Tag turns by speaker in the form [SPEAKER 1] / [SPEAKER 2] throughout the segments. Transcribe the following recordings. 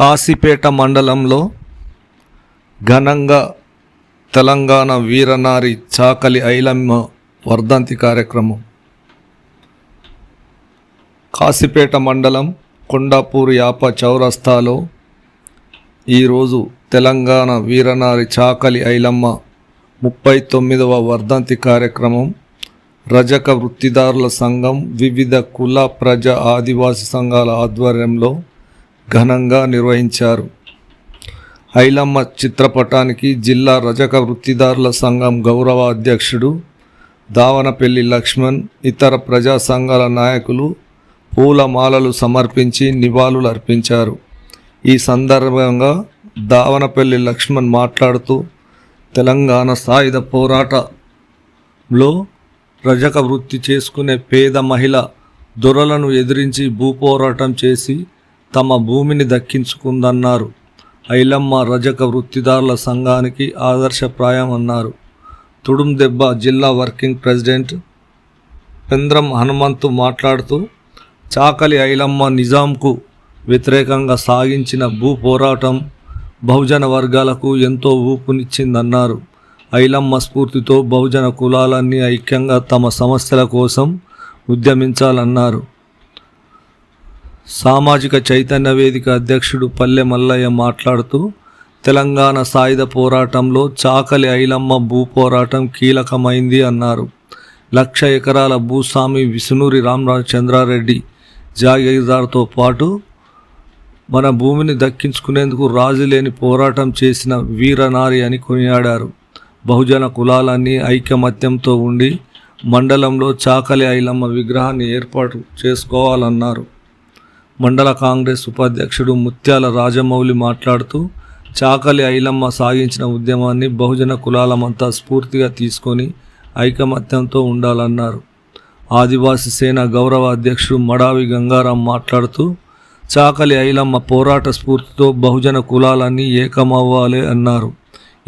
[SPEAKER 1] కాశీపేట మండలంలో ఘనంగా తెలంగాణ వీరనారి చాకలి ఐలమ్మ వర్ధంతి కార్యక్రమం. కాశీపేట మండలం కొండాపూర్ యాప చౌరస్తాలో ఈరోజు తెలంగాణ వీరనారి చాకలి ఐలమ్మ ముప్పై తొమ్మిదవ వర్ధంతి కార్యక్రమం. రజక వృత్తిదారుల సంఘం వివిధ కుల ప్రజ ఆదివాసీ సంఘాల ఆధ్వర్యంలో ఘనంగా నిర్వహించారు. ఐలమ్మ చిత్రపటానికి జిల్లా రజక వృత్తిదారుల సంఘం గౌరవ అధ్యక్షుడు దావనపల్లి లక్ష్మణ్ ఇతర ప్రజా సంఘాల నాయకులు పూలమాలలు సమర్పించి నివాళులు అర్పించారు ఈ సందర్భంగా దావనపల్లి లక్ష్మణ్ మాట్లాడుతూ తెలంగాణ సాయుధ పోరాటంలో రజక వృత్తి చేసుకునే పేద మహిళ దొరలను ఎదిరించి భూపోరాటం చేసి తమ భూమిని దక్కించుకుందన్నారు. ఐలమ్మ రజక వృత్తిదారుల సంఘానికి ఆదర్శప్రాయం అన్నారు తుడుం దెబ్బ జిల్లా వర్కింగ్ ప్రెసిడెంట్ పెంద్రం హనుమంతు మాట్లాడుతూ చాకలి ఐలమ్మ నిజాంకు వ్యతిరేకంగా సాగించిన భూ పోరాటం బహుజన వర్గాలకు ఎంతో ఊపునిచ్చిందన్నారు. ఐలమ్మ స్ఫూర్తితో బహుజన కులాలన్నీ ఐక్యంగా తమ సమస్యల కోసం ఉద్యమించాలన్నారు. సామాజిక చైతన్య వేదిక అధ్యక్షుడు పల్లె మల్లయ్య మాట్లాడుతూ తెలంగాణ సాయుధ పోరాటంలో చాకలి ఐలమ్మ భూ పోరాటం కీలకమైంది అన్నారు. లక్ష ఎకరాల భూస్వామి విసునూరి రామచంద్రారెడ్డి జాగీర్దార్తో పాటు మన భూమిని దక్కించుకునేందుకు రాజు లేని పోరాటం చేసిన వీరనారి అని కొనియాడారు. బహుజన కులాలన్నీ ఐకమత్యంతో ఉండి మండలంలో చాకలి ఐలమ్మ విగ్రహాన్ని ఏర్పాటు చేసుకోవాలన్నారు. మండల కాంగ్రెస్ ఉపాధ్యక్షుడు ముత్యాల రాజమౌళి మాట్లాడుతూ చాకలి ఐలమ్మ సాగించిన ఉద్యమాన్ని బహుజన కులాలమంతా స్ఫూర్తిగా తీసుకొని ఐకమత్యంతో ఉండాలన్నారు. ఆదివాసీ సేన గౌరవ అధ్యక్షుడు మడావి గంగారాం మాట్లాడుతూ చాకలి ఐలమ్మ పోరాట స్ఫూర్తితో బహుజన కులాలన్నీ ఏకమవ్వాలి అన్నారు.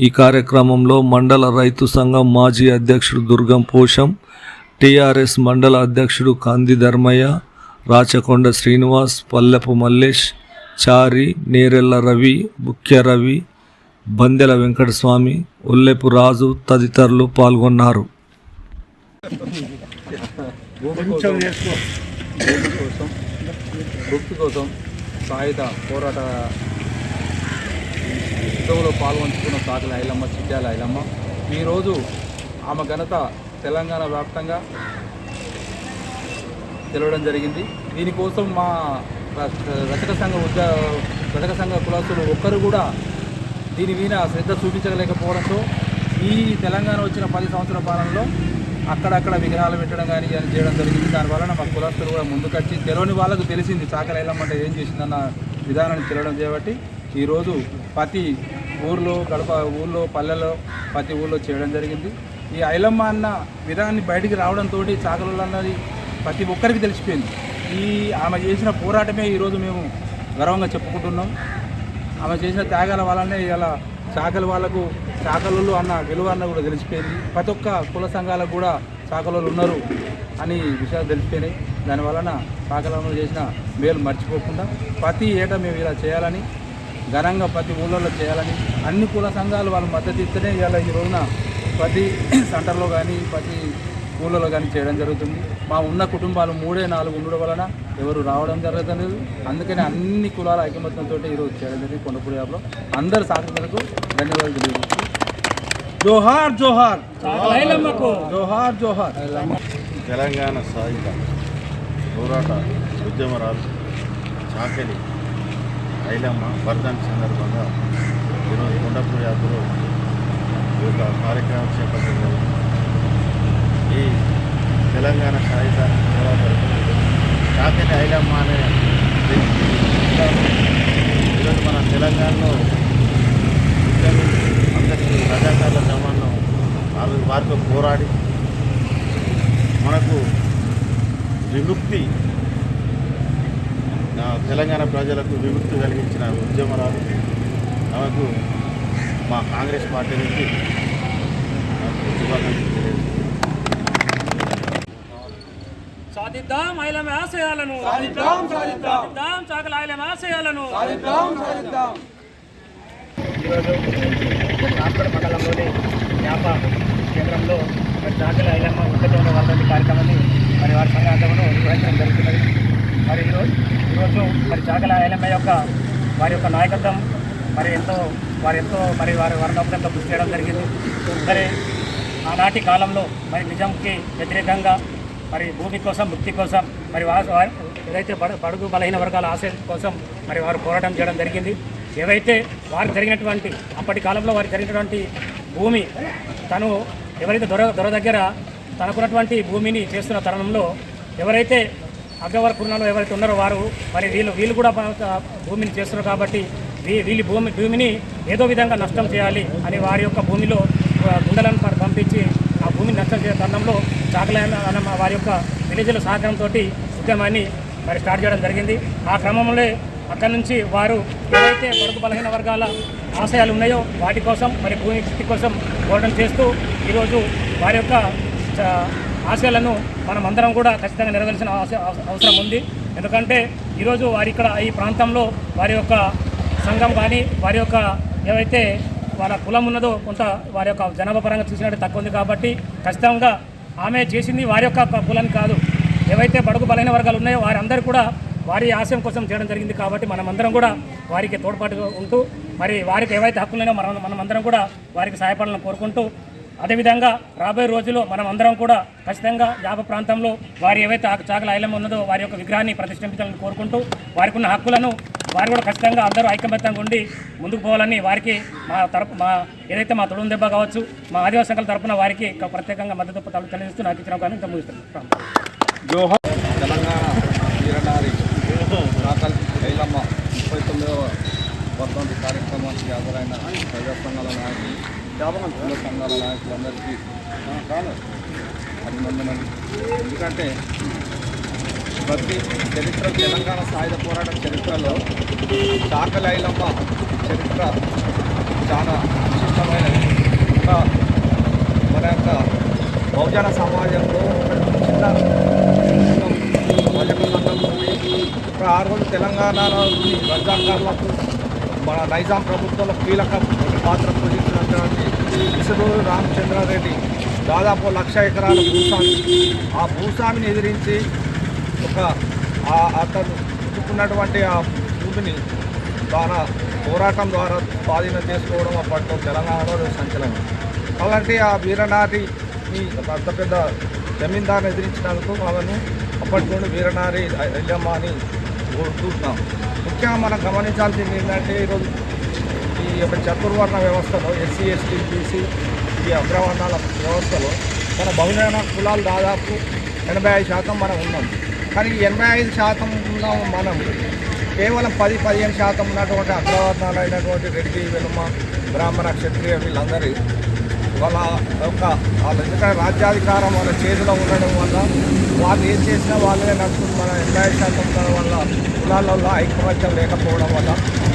[SPEAKER 1] ఈ కార్యక్రమంలో మండల రైతు సంఘం మాజీ అధ్యక్షుడు దుర్గం పోషం టీఆర్ఎస్ మండల అధ్యక్షుడు కంది ధర్మయ్య రాచకొండ శ్రీనివాస్ పల్లెపు మల్లేష్ చారి నేరెళ్ళ రవి ముఖ్య రవి బందెల వెంకటస్వామి ఒల్లెపు రాజు తదితరులు పాల్గొన్నారు.
[SPEAKER 2] భూమి కోసం కోసం సాయుధ పోరాట యుద్ధంలో పాల్గొంచుకున్న సాకుల ఐలమ్మ చిట్యాల ఐలమ్మ ఈరోజు ఆమె ఘనత తెలంగాణ వ్యాప్తంగా తెలవడం జరిగింది. దీనికోసం మా రచక సంఘ ఉద్య రచక సంఘ కులస్తులు ఒక్కరు కూడా దీని మీద శ్రద్ధ చూపించలేకపోవడంతో ఈ తెలంగాణ వచ్చిన పది సంవత్సరాల పాలనలో అక్కడక్కడ విగ్రహాలు పెట్టడం కానీ అని చేయడం జరిగింది. దానివలన మా కులస్తులు కూడా ముందుకొచ్చి తెలియని వాళ్ళకు తెలిసింది. చాకలి ఐలమ్మ అంటే ఏం చేసిందన్న విధానాన్ని తెలియడం చేయబట్టి ఈరోజు ప్రతి ఊర్లో గడప ఊర్లో పల్లెలో ప్రతి ఊర్లో చేయడం జరిగింది. ఈ ఐలమ్మ అన్న విధానాన్ని బయటికి రావడంతో చాకలు అన్నది ప్రతి ఒక్కరికి తెలిసిపోయింది. ఈ ఆమె చేసిన పోరాటమే ఈరోజు మేము గర్వంగా చెప్పుకుంటున్నాం. ఆమె చేసిన త్యాగాల వల్లనే ఇలా చాకలి వాళ్ళకు చాకలు అన్న విలువ అన్న కూడా తెలిసిపోయింది. ప్రతి ఒక్క కుల సంఘాలకు కూడా చాకలు ఉన్నారు అని విషయాలు తెలిసిపోయినాయి. దానివలన చాకలలో చేసిన మేలు మర్చిపోకుండా ప్రతి ఏటా మేము ఇలా చేయాలని ఘనంగా ప్రతి ఊళ్ళలో చేయాలని అన్ని కుల సంఘాలు వాళ్ళ మద్దతు ఇస్తేనే ఇలా ఈ రోజున ప్రతి సెంటర్లో కానీ ప్రతి ఊళ్ళలో కానీ చేయడం జరుగుతుంది. మా ఉన్న కుటుంబాలు మూడే నాలుగు ఉండడం వలన ఎవరు రావడం జరగలేదు. అందుకని అన్ని కులాల ఐకమత్యంతో ఈరోజు చేయడం జరిగింది కొండపూడి యాప్లో. అందరు సాక్షులకు ధన్యవాదాలు తెలియజేస్తూ జోహార్ జోహార్. జోహార్ జోహార్.
[SPEAKER 3] తెలంగాణ సాయుధ పోరాట ఉద్యమరాలు చాకలి ఐలమ్మ వర్ధన్ సందర్భంగా ఈరోజు కొండపూర్ యాత్రలో ఈ యొక్క కార్యక్రమం చేపట్టింది ఈ తెలంగాణ సాయుధ పోరాట. చాకలి ఐలమ్మ అనే వ్యక్తి ఈరోజు మన తెలంగాణలో అందరికీ రజాకారుల జమాన్ను వారి వారితో పోరాడి మనకు విముక్తి తెలంగాణ ప్రజలకు విముక్తి కలిగించిన ఉద్యమరాలు. ఆమెకు మా కాంగ్రెస్ పార్టీ నుంచి నాకు శుభాకాంక్షలు తెలియజేస్తున్నాను.
[SPEAKER 4] సాధిద్దాం ఐలమ ఆశయాలను. సాధిద్దాం సాధిద్దాం. చాకల ఐలమ ఆశయాలను.
[SPEAKER 5] ఈరోజు రాష్ట్ర మండలంలోని న్యాప కేంద్రంలో మరి జాతీయ ఐలమ్మ ఉత్తమ వర్ధంతి కార్యక్రమాన్ని మరి వారి సంఘాతమును నిర్వహించడం జరుగుతున్నది. మరి ఈరోజు ఈరోజు మరి చాకల ఐలమ్మ యొక్క వారి యొక్క నాయకత్వం మరి ఎంతో వారు ఎంతో మరి వారి వర్ణంతో కృషి చేయడం జరిగింది. సరే ఆనాటి కాలంలో మరి నిజంకి వ్యతిరేకంగా మరి భూమి కోసం ముక్తి కోసం మరి ఏదైతే బడు బడుగు బలహీన వర్గాల ఆశ కోసం మరి వారు పోరాటం చేయడం జరిగింది. ఏవైతే వారికి జరిగినటువంటి అప్పటి కాలంలో వారికి జరిగినటువంటి భూమి తను ఎవరైతే దొర దొర దగ్గర తనకున్నటువంటి భూమిని చేస్తున్న తరుణంలో ఎవరైతే అగ్రవర కుర్ణాలు ఎవరైతే ఉన్నారో వారు మరి వీళ్ళు వీళ్ళు కూడా భూమిని చేస్తున్నారు కాబట్టి వీ- వీళ్ళ భూమి భూమిని ఏదో విధంగా నష్టం చేయాలి అని వారి యొక్క భూమిలో గుండెలను పంపించి భూమిని నష్టం చేసే తరుణంలో చాకలైన అన్న వారి యొక్క విలేజ్ల సహకారంతో ఉద్యమాన్ని మరి స్టార్ట్ చేయడం జరిగింది. ఆ క్రమంలో అక్కడి నుంచి వారు ఏవైతే బడుగు బలహీన వర్గాల ఆశయాలు ఉన్నాయో వాటి కోసం మరి భూమి ముక్తి కోసం పోరాటం చేస్తూ ఈరోజు వారి యొక్క చ- ఆశయాలను మనం అందరం కూడా ఖచ్చితంగా నెరవేర్చిన అవసరం ఉంది. ఎందుకంటే ఈరోజు వారి ఇక్కడ ఈ ప్రాంతంలో వారి యొక్క సంఘం కానీ వారి యొక్క ఏవైతే వాళ్ళ కులం ఉన్నదో కొంత వారి యొక్క జనాభా పరంగా చూసినట్టు తక్కువ ఉంది కాబట్టి ఖచ్చితంగా ఆమె చేసింది వారి యొక్క కులాన్ని కాదు. ఏవైతే బడుగు బలైన వర్గాలు ఉన్నాయో వారందరూ కూడా వారి ఆశయం కోసం చేయడం జరిగింది కాబట్టి మనమందరం కూడా వారికి తోడ్పాటుగా ఉంటూ మరి వారికి ఏవైతే హక్కులున్నాయో మనం మనమందరం కూడా వారికి సహాయపడాలని కోరుకుంటూ అదేవిధంగా రాబోయే రోజుల్లో మనం అందరం కూడా ఖచ్చితంగా యాభ ప్రాంతంలో వారి ఏవైతే చాకల ఐలం ఉన్నదో వారి యొక్క విగ్రహాన్ని ప్రతిష్ఠించాలని కోరుకుంటూ వారికి ఉన్న హక్కులను వారు కూడా ఖచ్చితంగా అందరూ ఐకమత్యంగా ఉండి ముందుకు పోవాలని వారికి మా తరపు మా ఏదైతే మా తొడుం దెబ్బ కావచ్చు మా ఆదివాసీ సంఘాల తరపున వారికి ఒక ప్రత్యేకంగా మద్దతు పత్రాలు తెలియజేస్తూ నాకు ఇచ్చిన కానీ ఇంకా ముగిస్తున్నాను
[SPEAKER 6] తెలంగాణ వీరనారి రాకల్ ఐలమ్మ ముప్పై తొమ్మిదవ వర్ధంతి కార్యక్రమానికి హాజరైన ప్రజా సంఘాల నాయకులు కుల సంఘాల నాయకులందరికీ అభినందనలు. ఎందుకంటే ప్రతి చరిత్ర తెలంగాణ సాయుధ పోరాట చరిత్రలో చాకలైలమ్మ చరిత్ర చాలా విశిష్టమైనది. ఇంకా మన యొక్క బహుజన సమాజంలో ఒక చిన్న భజన సంఘం ఇప్పుడు ఆ రోజు తెలంగాణలో రజాకారులకు మన నైజాం ప్రభుత్వంలో కీలక పాత్ర పోషించినటువంటి విసరూరు రామచంద్రారెడ్డి దాదాపు లక్ష ఎకరాల భూస్వామి. ఆ భూస్వామిని ఎదిరించి ఒక అతను చుట్టుకున్నటువంటి ఆ భూమిని ద్వారా పోరాటం ద్వారా స్వాధీనం చేసుకోవడం అప్పట్లో తెలంగాణలో సంచలనం. అలాంటి ఆ వీరనారి ఈ పెద్ద పెద్ద జమీందారుని ఎదిరించినందుకు వాళ్ళను అప్పటి నుండి వీరనారి ఎల్లమ్మ అని చూస్తున్నాం ముఖ్యంగా మనం గమనించాల్సింది ఏంటంటే ఈరోజు ఈ యొక్క చతుర్వర్ణ వ్యవస్థలో ఎస్సీ ఎస్టీ బీసీ ఈ అగ్రవర్ణాల వ్యవస్థలో మన బహుజన కులాలు దాదాపు ఎనభై ఐదు శాతం మనం ఉన్నాం. కానీ ఎనభై ఐదు శాతం ఉన్న మనం కేవలం పది పదిహేను శాతం ఉన్నటువంటి అగ్రవర్ణాలు అయినటువంటి రెడ్డి వెలుమ బ్రాహ్మణ క్షత్రియ వీళ్ళందరి వాళ్ళ యొక్క వాళ్ళ ఎందుకంటే రాజ్యాధికారం వాళ్ళ చేతిలో ఉండడం వల్ల వాళ్ళు ఏం చేసినా వాళ్ళే నడుచుకుని మన ఎనభై శాతం ఉండడం వల్ల కులాలలో ఐక్యమత్యం లేకపోవడం వల్ల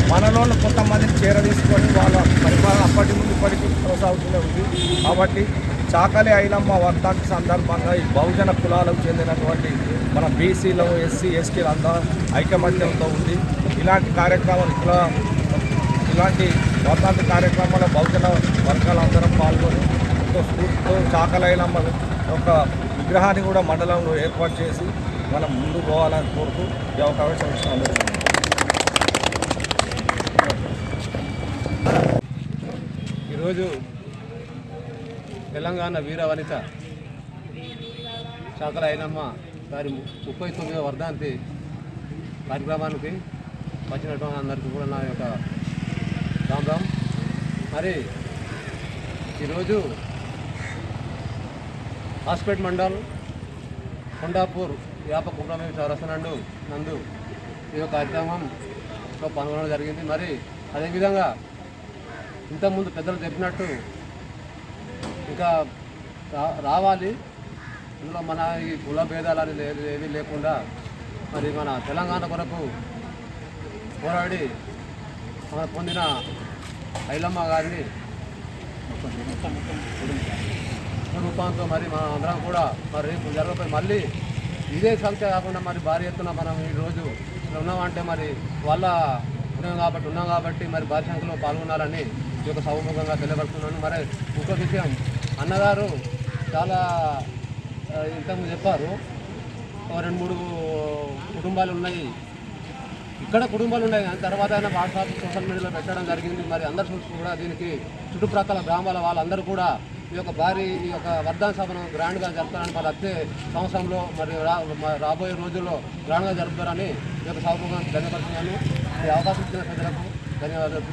[SPEAKER 6] మనలో కొంతమందిని చేరదీసుకొని వాళ్ళ పరిపాలన అప్పటి నుండి ఇప్పటికీ కొనసాగుతున్న కాబట్టి చాకలి ఐలమ్మ వర్ధాంతి సందర్భంగా ఈ బహుజన కులాలకు చెందినటువంటి మన బీసీలు ఎస్సీ ఎస్టీలు అంతా ఐకమత్యంతో ఉంది ఇలాంటి కార్యక్రమాలు కుల ఇలాంటి వర్ధాంతి కార్యక్రమాల్లో బహుజన వర్గాలందరం పాల్గొని ఎంతో స్ఫూర్తితో చాకలైలమ్మ ఒక విగ్రహాన్ని కూడా మండలంలో ఏర్పాటు చేసి మనం ముందు పోవాలని కోరుతూ ఈ అవకాశం ఇచ్చిన
[SPEAKER 7] ఈరోజు తెలంగాణ వీర వనిత శాఖల అయినమ్మ గారి ముప్పై తొమ్మిదవ వర్ధాంతి కార్యక్రమానికి వచ్చినటువంటి అందరికీ కూడా నా యొక్క రామ్ రామ్ మరి ఈరోజు హాస్పేట్ మండల్ కొండాపూర్ వ్యాపక కుంభమే చౌరసనండు నందు ఈ యొక్క కార్యక్రమంలో పాల్గొనడం జరిగింది. మరి అదేవిధంగా ఇంతకుముందు పెద్దలు చెప్పినట్టు ఇంకా రా- రావాలి. ఇందులో మన ఈ కుల భేదాలు అనేది ఏమీ లేకుండా మరి మన తెలంగాణ కొరకు పోరాడి మన పొందిన ఐలమ్మ గారిని రూపంతో మరి మన అందరం కూడా మరి రేపు జరగపోయి మళ్ళీ ఇదే సంఖ్య కాకుండా మరి భారీ ఎత్తున మనం ఈరోజు ఇక్కడ ఉన్నామంటే మరి వాళ్ళ ఉన్నాం కాబట్టి ఉన్నాం కాబట్టి మరి భారీ సంఖ్యలో పాల్గొనాలని ఈ యొక్క సౌముఖంగా తెలియపరుస్తున్నాను. మరి ఇంకో విషయం అన్నగారు చాలా ఇంతకుముందు చెప్పారు. రెండు మూడు కుటుంబాలు ఉన్నాయి. ఇక్కడ కుటుంబాలు ఉన్నాయి కానీ తర్వాత ఆయన వాట్సాప్ సోషల్ మీడియాలో పెట్టడం జరిగింది. మరి అందరూ చూసి కూడా దీనికి చుట్టుప్రక్కల గ్రామాల వాళ్ళందరూ కూడా ఈ యొక్క భారీ ఈ యొక్క వర్ధన సభను గ్రాండ్గా జరుపుతారని మరి వచ్చే సంవత్సరంలో మరి రా రాబోయే రోజుల్లో గ్రాండ్గా జరుపుతారని ఈ యొక్క సభకు ధన్యపరుస్తున్నాను. ఈ అవకాశం ఇచ్చిన ప్రజలకు ధన్యవాదాలు